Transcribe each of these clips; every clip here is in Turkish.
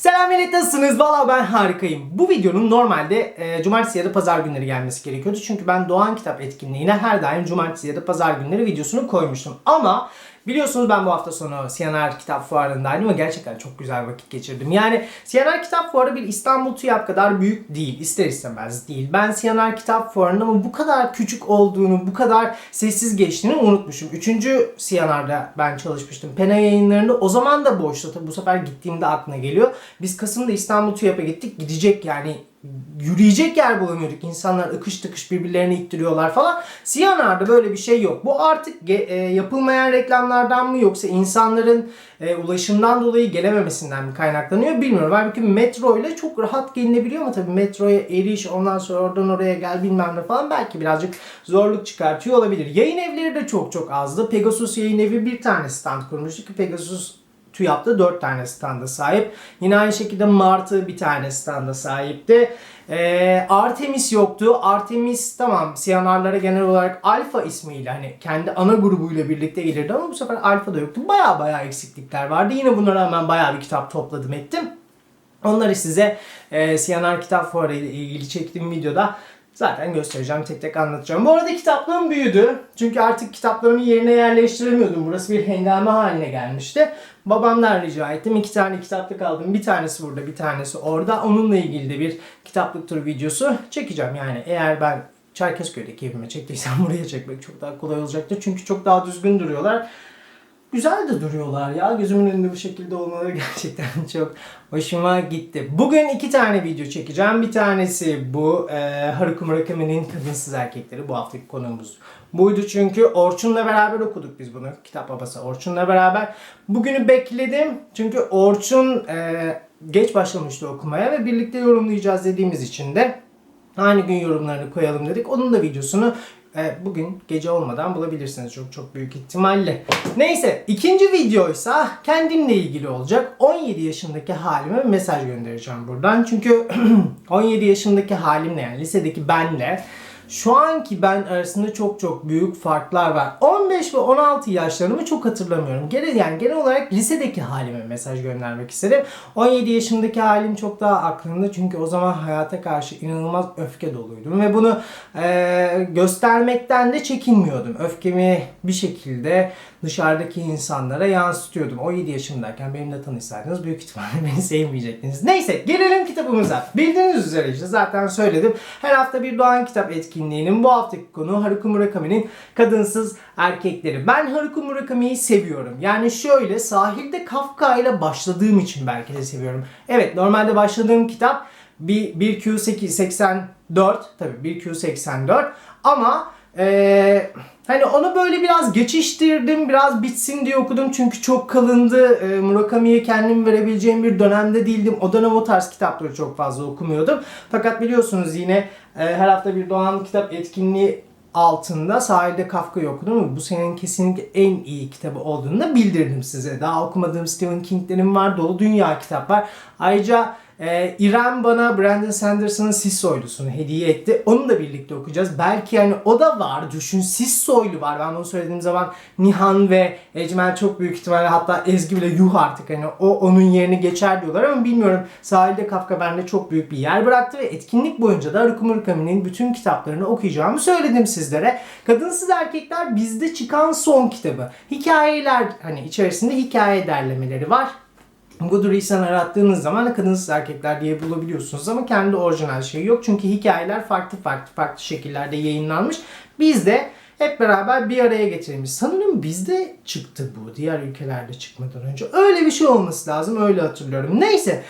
Selam millet nasılsınız? Valla ben harikayım. Bu videonun normalde e, cumartesi ya da pazar günleri gelmesi gerekiyordu. Çünkü ben Doğan Kitap etkinliğine her daim cumartesi ya da pazar günleri videosunu koymuştum. Ama biliyorsunuz ben bu hafta sonu CNR Kitap Fuarı'ndaydım ve gerçekten çok güzel vakit geçirdim. Yani CNR Kitap Fuarı bir İstanbul TÜYAP kadar büyük değil. ister istemez değil. Ben CNR Kitap Fuarı'nın ama bu kadar küçük olduğunu, bu kadar sessiz geçtiğini unutmuşum. Üçüncü CNR'da ben çalışmıştım. Pena yayınlarında. O zaman da boştu. Tabii bu sefer gittiğimde aklına geliyor. Biz Kasım'da İstanbul TÜYAP'a gittik. Gidecek yani yürüyecek yer bulamıyorduk. İnsanlar ıkış tıkış birbirlerini ittiriyorlar falan. Siyanar'da böyle bir şey yok. Bu artık e, yapılmayan reklamlardan mı yoksa insanların e, ulaşımdan dolayı gelememesinden mi kaynaklanıyor bilmiyorum. Halbuki metro ile çok rahat gelinebiliyor ama tabii metroya eriş ondan sonra oradan oraya gel bilmem ne falan belki birazcık zorluk çıkartıyor olabilir. Yayın evleri de çok çok azdı. Pegasus yayın evi bir tane stand kurmuştu ki Pegasus TÜYAP'ta 4 tane standa sahip. Yine aynı şekilde Martı bir tane standa sahipti. Ee, Artemis yoktu. Artemis tamam Siyanarlara genel olarak Alfa ismiyle hani kendi ana grubuyla birlikte gelirdi ama bu sefer Alfa da yoktu. Baya baya eksiklikler vardı. Yine buna rağmen baya bir kitap topladım ettim. Onları size e, Siyanar Kitap Fuarı ile ilgili çektiğim videoda zaten göstereceğim, tek tek anlatacağım. Bu arada kitaplığım büyüdü. Çünkü artık kitaplarımı yerine yerleştiremiyordum. Burası bir hengame haline gelmişti. Babamdan rica ettim. iki tane kitaplık aldım. Bir tanesi burada, bir tanesi orada. Onunla ilgili de bir kitaplık turu videosu çekeceğim. Yani eğer ben Çerkezköy'deki evime çektiysem buraya çekmek çok daha kolay olacaktır. Çünkü çok daha düzgün duruyorlar. Güzel de duruyorlar ya. Gözümün önünde bu şekilde olmaları gerçekten çok hoşuma gitti. Bugün iki tane video çekeceğim. Bir tanesi bu e, Haruki Murakami'nin Kadınsız Erkekleri. Bu haftaki konuğumuz buydu çünkü Orçun'la beraber okuduk biz bunu. Kitap babası Orçun'la beraber. Bugünü bekledim. Çünkü Orçun e, geç başlamıştı okumaya ve birlikte yorumlayacağız dediğimiz için de aynı gün yorumlarını koyalım dedik. Onun da videosunu e, bugün gece olmadan bulabilirsiniz çok çok büyük ihtimalle. Neyse ikinci videoysa kendimle ilgili olacak. 17 yaşındaki halime mesaj göndereceğim buradan. Çünkü 17 yaşındaki halimle yani lisedeki benle şu anki ben arasında çok çok büyük farklar var. 15 ve 16 yaşlarımı çok hatırlamıyorum. Genel yani genel olarak lisedeki halime mesaj göndermek istedim. 17 yaşındaki halim çok daha aklımda çünkü o zaman hayata karşı inanılmaz öfke doluydum ve bunu e, göstermekten de çekinmiyordum. Öfkemi bir şekilde dışarıdaki insanlara yansıtıyordum. 17 yaşındayken benimle tanışsaydınız büyük ihtimalle beni sevmeyecektiniz. Neyse gelelim kitabımıza. Bildiğiniz üzere işte zaten söyledim. Her hafta bir Doğan Kitap etkinliğinin bu haftaki konu Haruki Murakami'nin Kadınsız Erkekleri. Ben Haruki Murakami'yi seviyorum. Yani şöyle sahilde Kafka ile başladığım için belki de seviyorum. Evet normalde başladığım kitap bir 1Q84 tabii 1Q84 ama eee Hani onu böyle biraz geçiştirdim, biraz bitsin diye okudum çünkü çok kalındı. Ee, Murakami'ye kendim verebileceğim bir dönemde değildim. O dönem o tarz kitapları çok fazla okumuyordum. Fakat biliyorsunuz yine e, her hafta bir Doğan Kitap etkinliği altında sahilde Kafka'yı okudum bu senenin kesinlikle en iyi kitabı olduğunu da bildirdim size. Daha okumadığım Stephen King'lerim var, dolu dünya kitap var. Ayrıca ee, İrem bana Brandon Sanderson'ın Sis Soylusunu hediye etti. Onu da birlikte okuyacağız. Belki yani o da var. Düşün Sis Soylu var. Ben bunu söylediğim zaman Nihan ve Ecmel çok büyük ihtimalle hatta Ezgi bile yuh artık hani o onun yerini geçer diyorlar ama bilmiyorum. Sahilde Kafka bende çok büyük bir yer bıraktı ve etkinlik boyunca da Haruki Murakami'nin bütün kitaplarını okuyacağımı söyledim sizlere. Kadınsız Erkekler bizde çıkan son kitabı. Hikayeler hani içerisinde hikaye derlemeleri var. Goodreads'ten arattığınız zaman kadınsız erkekler diye bulabiliyorsunuz ama kendi orijinal şeyi yok. Çünkü hikayeler farklı farklı farklı şekillerde yayınlanmış. Biz de hep beraber bir araya getirilmiş. Sanırım bizde çıktı bu. Diğer ülkelerde çıkmadan önce. Öyle bir şey olması lazım. Öyle hatırlıyorum. Neyse.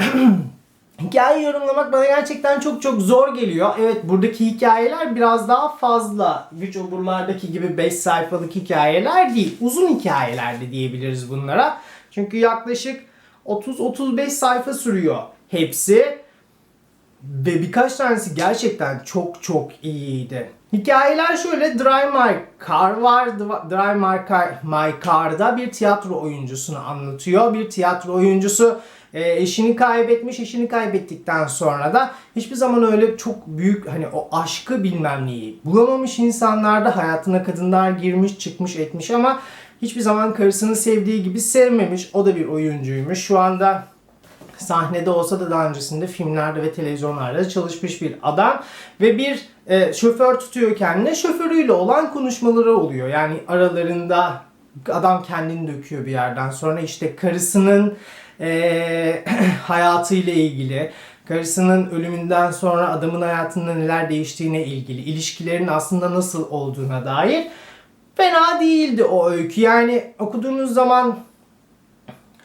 Hikaye yorumlamak bana gerçekten çok çok zor geliyor. Evet buradaki hikayeler biraz daha fazla. Güç oburlardaki gibi 5 sayfalık hikayeler değil. Uzun hikayeler de diyebiliriz bunlara. Çünkü yaklaşık 30-35 sayfa sürüyor hepsi. Ve birkaç tanesi gerçekten çok çok iyiydi. Hikayeler şöyle Drive My Car var. Drive My, Car, My Car'da bir tiyatro oyuncusunu anlatıyor. Bir tiyatro oyuncusu e, eşini kaybetmiş. Eşini kaybettikten sonra da hiçbir zaman öyle çok büyük hani o aşkı bilmem neyi bulamamış insanlarda hayatına kadınlar girmiş çıkmış etmiş ama hiçbir zaman karısını sevdiği gibi sevmemiş. O da bir oyuncuymuş. Şu anda sahnede olsa da daha öncesinde filmlerde ve televizyonlarda çalışmış bir adam ve bir e, şoför tutuyor kendine şoförüyle olan konuşmaları oluyor. Yani aralarında adam kendini döküyor bir yerden sonra işte karısının e, hayatıyla ilgili karısının ölümünden sonra adamın hayatında neler değiştiğine ilgili ilişkilerin aslında nasıl olduğuna dair fena değildi o öykü. Yani okuduğunuz zaman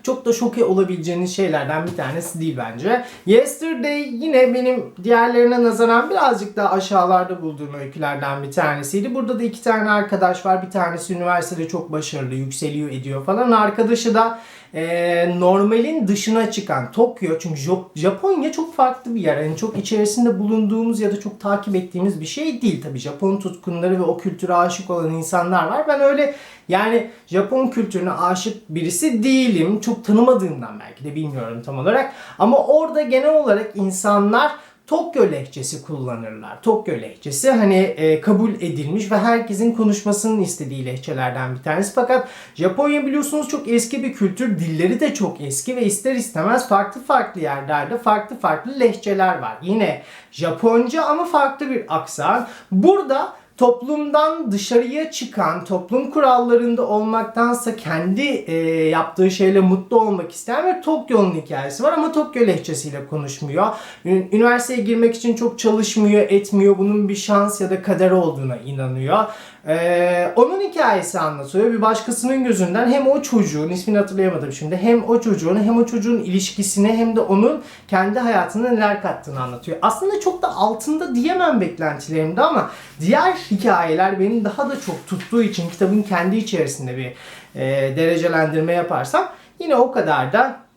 çok da şoke olabileceğiniz şeylerden bir tanesi değil bence. Yesterday yine benim diğerlerine nazaran birazcık daha aşağılarda bulduğum öykülerden bir tanesiydi. Burada da iki tane arkadaş var. Bir tanesi üniversitede çok başarılı, yükseliyor ediyor falan. Arkadaşı da e, normalin dışına çıkan Tokyo. Çünkü Japonya çok farklı bir yer. Yani çok içerisinde bulunduğumuz ya da çok takip ettiğimiz bir şey değil. Tabii Japon tutkunları ve o kültüre aşık olan insanlar var. Ben öyle yani Japon kültürüne aşık birisi değilim. Çok tanımadığımdan belki de bilmiyorum tam olarak. Ama orada genel olarak insanlar Tokyo lehçesi kullanırlar. Tokyo lehçesi hani e, kabul edilmiş ve herkesin konuşmasının istediği lehçelerden bir tanesi. Fakat Japonya biliyorsunuz çok eski bir kültür. Dilleri de çok eski ve ister istemez farklı farklı yerlerde farklı farklı lehçeler var. Yine Japonca ama farklı bir aksan. Burada toplumdan dışarıya çıkan, toplum kurallarında olmaktansa kendi e, yaptığı şeyle mutlu olmak isteyen bir Tokyo'nun hikayesi var ama Tokyo lehçesiyle konuşmuyor. Üniversiteye girmek için çok çalışmıyor, etmiyor. Bunun bir şans ya da kader olduğuna inanıyor. E, onun hikayesi anlatıyor. Bir başkasının gözünden hem o çocuğun, ismini hatırlayamadım şimdi, hem o çocuğun hem o çocuğun ilişkisine hem de onun kendi hayatına neler kattığını anlatıyor. Aslında çok da altında diyemem beklentilerimde ama diğer hikayeler benim daha da çok tuttuğu için kitabın kendi içerisinde bir e, derecelendirme yaparsam yine o kadar da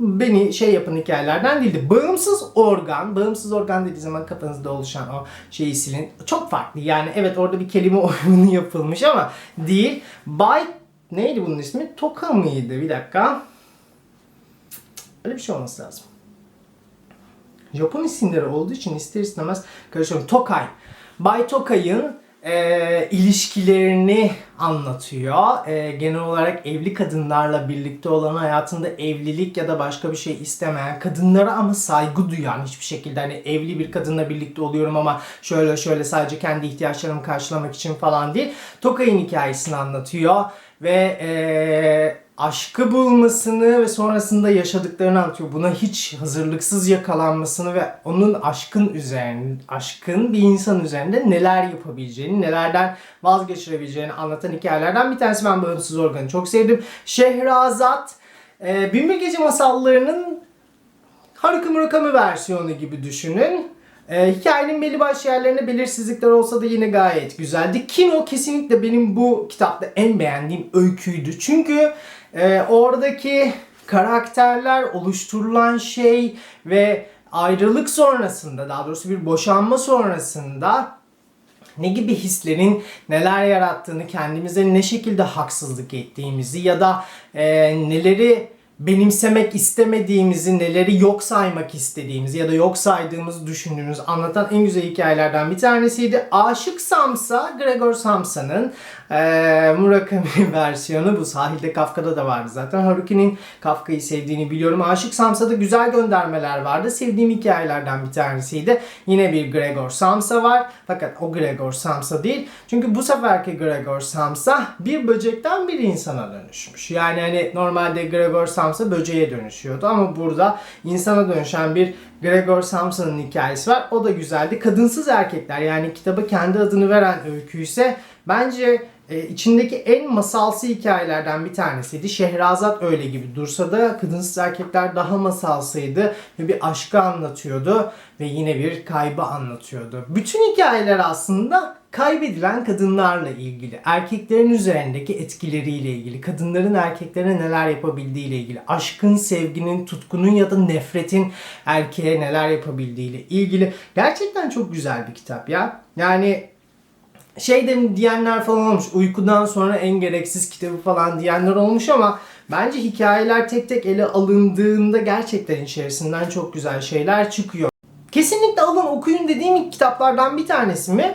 beni şey yapan hikayelerden değildi. Bağımsız organ, bağımsız organ dediği zaman kafanızda oluşan o şeyi silin. Çok farklı. Yani evet orada bir kelime oyunu yapılmış ama değil. By neydi bunun ismi? Toka mıydı? Bir dakika. Öyle bir şey olması lazım. Japon isimleri olduğu için ister istemez karışıyorum. Tokai. Bay Tokai'ın e, ilişkilerini anlatıyor. E, genel olarak evli kadınlarla birlikte olan hayatında evlilik ya da başka bir şey istemeyen kadınlara ama saygı duyan hiçbir şekilde hani evli bir kadınla birlikte oluyorum ama şöyle şöyle sadece kendi ihtiyaçlarımı karşılamak için falan değil. Tokai'nin hikayesini anlatıyor ve e, aşkı bulmasını ve sonrasında yaşadıklarını anlatıyor. Buna hiç hazırlıksız yakalanmasını ve onun aşkın üzerine, aşkın bir insan üzerinde neler yapabileceğini, nelerden vazgeçirebileceğini anlatan hikayelerden bir tanesi. Ben Bağımsız Organ'ı çok sevdim. Şehrazat, e, Binbir Gece Masalları'nın Haruki Murakami versiyonu gibi düşünün. Ee, hikayenin belli başlı yerlerinde belirsizlikler olsa da yine gayet güzeldi. Kino kesinlikle benim bu kitapta en beğendiğim öyküydü. Çünkü e, oradaki karakterler, oluşturulan şey ve ayrılık sonrasında, daha doğrusu bir boşanma sonrasında ne gibi hislerin neler yarattığını, kendimize ne şekilde haksızlık ettiğimizi ya da e, neleri benimsemek istemediğimizi, neleri yok saymak istediğimizi ya da yok saydığımızı düşündüğümüz anlatan en güzel hikayelerden bir tanesiydi. Aşık Samsa, Gregor Samsa'nın eee Murakami versiyonu bu. Sahilde Kafka'da da vardı zaten. Haruki'nin Kafka'yı sevdiğini biliyorum. Aşık Samsa'da güzel göndermeler vardı. Sevdiğim hikayelerden bir tanesiydi. Yine bir Gregor Samsa var. Fakat o Gregor Samsa değil. Çünkü bu seferki Gregor Samsa bir böcekten bir insana dönüşmüş. Yani hani normalde Gregor Samsa böceğe dönüşüyordu ama burada insana dönüşen bir Gregor Samsa'nın hikayesi var. O da güzeldi. Kadınsız erkekler yani kitaba kendi adını veren öykü ise bence e, içindeki en masalsı hikayelerden bir tanesiydi. Şehrazat öyle gibi dursa da Kadınsız Erkekler daha masalsıydı ve bir aşkı anlatıyordu ve yine bir kaybı anlatıyordu. Bütün hikayeler aslında kaybedilen kadınlarla ilgili, erkeklerin üzerindeki etkileriyle ilgili, kadınların erkeklere neler yapabildiğiyle ilgili, aşkın, sevginin, tutkunun ya da nefretin erkeğe neler yapabildiğiyle ilgili. Gerçekten çok güzel bir kitap ya. Yani şey de diyenler falan olmuş. Uykudan sonra en gereksiz kitabı falan diyenler olmuş ama bence hikayeler tek tek ele alındığında gerçekten içerisinden çok güzel şeyler çıkıyor. Kesinlikle alın okuyun dediğim kitaplardan bir tanesi mi?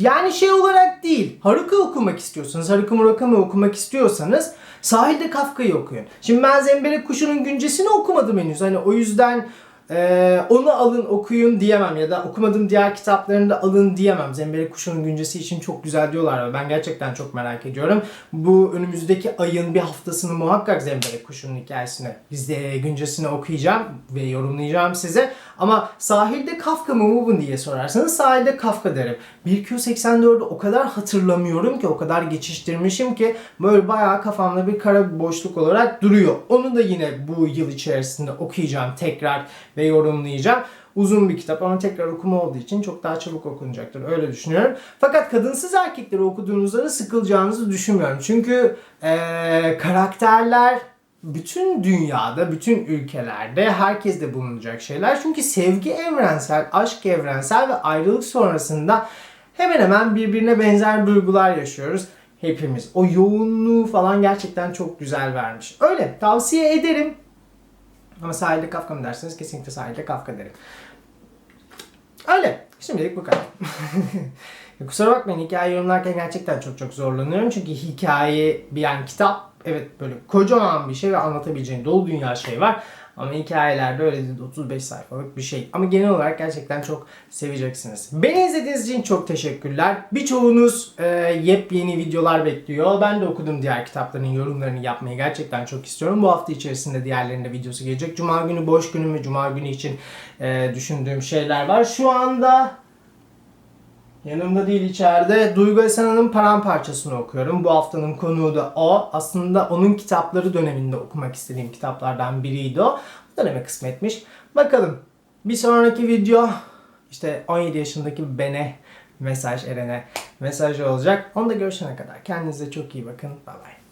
Yani şey olarak değil. Haruka okumak istiyorsanız, Haruka Murakami okumak istiyorsanız sahilde Kafka'yı okuyun. Şimdi ben Zemberek Kuşu'nun güncesini okumadım henüz. Hani o yüzden ee, onu alın okuyun diyemem ya da okumadığım diğer kitaplarını da alın diyemem. Zemberek Kuşu'nun güncesi için çok güzel diyorlar ve ben gerçekten çok merak ediyorum. Bu önümüzdeki ayın bir haftasını muhakkak Zemberek Kuşu'nun hikayesini, bizde güncesini okuyacağım ve yorumlayacağım size. Ama sahilde Kafka mı bu diye sorarsanız sahilde Kafka derim. 1Q84'ü o kadar hatırlamıyorum ki o kadar geçiştirmişim ki böyle bayağı kafamda bir kara boşluk olarak duruyor. Onu da yine bu yıl içerisinde okuyacağım tekrar ve yorumlayacağım. Uzun bir kitap ama tekrar okuma olduğu için çok daha çabuk okunacaktır. Öyle düşünüyorum. Fakat kadınsız erkekleri okuduğunuzda da sıkılacağınızı düşünmüyorum. Çünkü eee, karakterler bütün dünyada, bütün ülkelerde herkeste bulunacak şeyler. Çünkü sevgi evrensel, aşk evrensel ve ayrılık sonrasında hemen hemen birbirine benzer duygular yaşıyoruz hepimiz. O yoğunluğu falan gerçekten çok güzel vermiş. Öyle tavsiye ederim. Ama sahilde Kafka mı derseniz kesinlikle sahilde Kafka derim. Öyle. Şimdilik bu kadar. Kusura bakmayın hikaye yorumlarken gerçekten çok çok zorlanıyorum. Çünkü hikaye bir yani kitap evet böyle kocaman bir şey ve anlatabileceğin dolu dünya şey var. Ama hikayelerde öyle değil 35 sayfalık bir şey. Ama genel olarak gerçekten çok seveceksiniz. Beni izlediğiniz için çok teşekkürler. Birçoğunuz e, yepyeni videolar bekliyor. Ben de okudum diğer kitapların yorumlarını yapmayı gerçekten çok istiyorum. Bu hafta içerisinde diğerlerinde videosu gelecek. Cuma günü boş günüm ve Cuma günü için e, düşündüğüm şeyler var. Şu anda Yanımda değil içeride. Duygu Esena'nın Paramparçasını okuyorum. Bu haftanın konuğu da o. Aslında onun kitapları döneminde okumak istediğim kitaplardan biriydi o. Döneme kısmetmiş. Bakalım. Bir sonraki video işte 17 yaşındaki Ben'e mesaj Eren'e mesaj olacak. Onu da görüşene kadar kendinize çok iyi bakın. Bye bye.